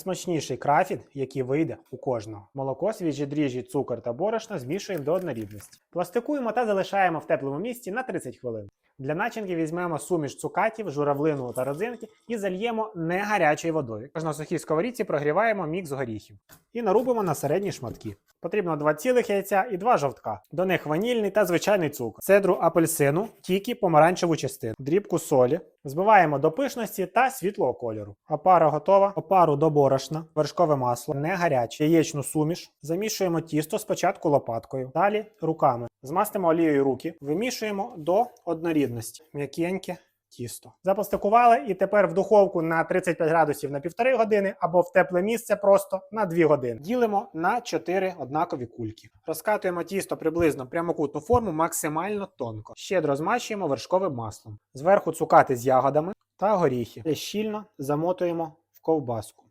Смачніший крафін, який вийде у кожного. Молоко, свіжі дріжджі, цукор та борошно змішуємо до однорідності. Пластикуємо та залишаємо в теплому місці на 30 хвилин. Для начинки візьмемо суміш цукатів, журавлину та родзинки і зальємо не гарячою водою. Тож сухій сковорідці прогріваємо мікс горіхів і нарубимо на середні шматки. Потрібно 2 цілих яйця і 2 жовтка. До них ванільний та звичайний цукор, цедру апельсину, тільки помаранчеву частину, дрібку солі. Збиваємо до пишності та світлого кольору. Опара готова. Опару до борошна, вершкове масло, не гаряче, яєчну суміш. Замішуємо тісто спочатку лопаткою, далі руками. Змастимо олією руки, вимішуємо до однорідності. М'якеньке тісто. Запластикували і тепер в духовку на 35 градусів на півтори години або в тепле місце просто на 2 години. Ділимо на 4 однакові кульки. Розкатуємо тісто приблизно прямокутну форму максимально тонко. Щедро змащуємо вершковим маслом. Зверху цукати з ягодами та горіхи. І щільно замотуємо в ковбаску.